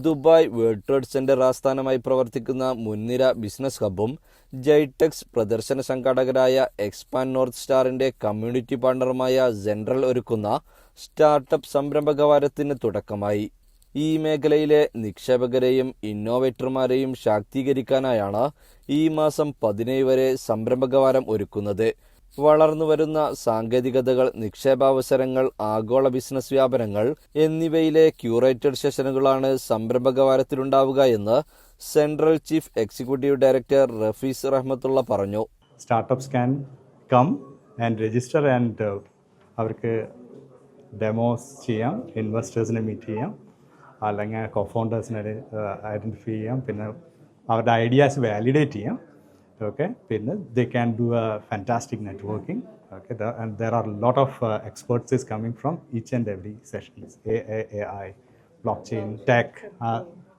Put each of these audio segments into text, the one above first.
Dubai world trade centre ആസ്ഥാനമായി പ്രവർത്തിക്കുന്ന മുൻനിര ബിസിനസ് ഹബും ജൈടെക്സ് പ്രദർശന സംഘാടകരായ എക്സ്പാൻ നോർത്ത് സ്റ്റാറിന്റെ കമ്മ്യൂണിറ്റി പാർട്ണറുമായ ജനറൽ ഒരുക്കുന്ന സ്റ്റാർട്ടപ്പ് സംരംഭക വാരത്തിന് തുടക്കമായി. ഈ മേഖലയിലെ നിക്ഷേപകരെയും ഇന്നോവേറ്റർമാരെയും ശാക്തീകരിക്കാനായാണ് ഈ മാസം പതിനേഴ് വരെ സംരംഭകവാരം ഒരുക്കുന്നത്. വളർന്നുവരുന്ന സാങ്കേതികതകൾ നിക്ഷേപാവസരങ്ങൾ ആഗോള ബിസിനസ് വ്യാപനങ്ങൾ എന്നിവയിലെ ക്യൂറേറ്റഡ് സെഷനുകളാണ് സംരംഭകവാരത്തിലുണ്ടാവുക എന്ന് central chief executive director Rafeez Rahmathulla പറഞ്ഞു. Startups come and register uh, അവർക്ക് ഡെമോസ് ചെയ്യാം ഇൻവെസ്റ്റേഴ്സിനെ മീറ്റ് ചെയ്യാം അല്ലെങ്കിൽ കോഫൗണ്ടേഴ്സിനെ ഐഡന്റിഫൈ ചെയ്യാം പിന്നെ അവരുടെ ഐഡിയാസ് വാലിഡേറ്റ് ചെയ്യാം. ഓക്കെ പിന്നെ they can do a fantastic networking okay and there are lot of experts is coming from each and every sessions A A A I blockchain tech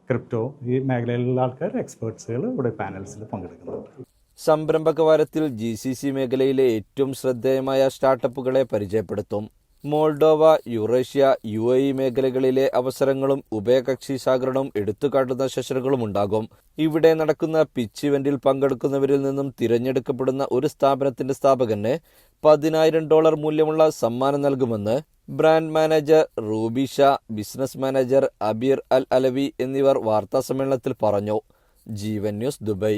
crypto ഈ മേഖലയിലുള്ള ആൾക്കാർ എക്സ്പേർട്സുകൾ ഇവിടെ പാനൽസിൽ പങ്കെടുക്കുന്നുണ്ട്. സംരംഭകവാരത്തിൽ ജി സി സി മേഖലയിലെ ഏറ്റവും ശ്രദ്ധേയമായ സ്റ്റാർട്ടപ്പുകളെ പരിചയപ്പെടുത്തും. മോൾഡോവ യുറേഷ്യ യു എ മേഖലകളിലെ അവസരങ്ങളും ഉഭയകക്ഷി സഹകരണവും എടുത്തുകാട്ടുന്ന സെഷനുകളും ഉണ്ടാകും ഇവിടെ നടക്കുന്ന പിച്ച് ഇവന്റിൽ പങ്കെടുക്കുന്നവരിൽ നിന്നും തിരഞ്ഞെടുക്കപ്പെടുന്ന ഒരു സ്ഥാപനത്തിന്റെ സ്ഥാപകന് പതിനായിരം ഡോളർ മൂല്യമുള്ള സമ്മാനം നൽകുമെന്ന് brand manager Rubisha business manager Abeer Al Alawi എന്നിവർ വാർത്താസമ്മേളനത്തിൽ പറഞ്ഞു. ജീവൻ ന്യൂസ് ദുബൈ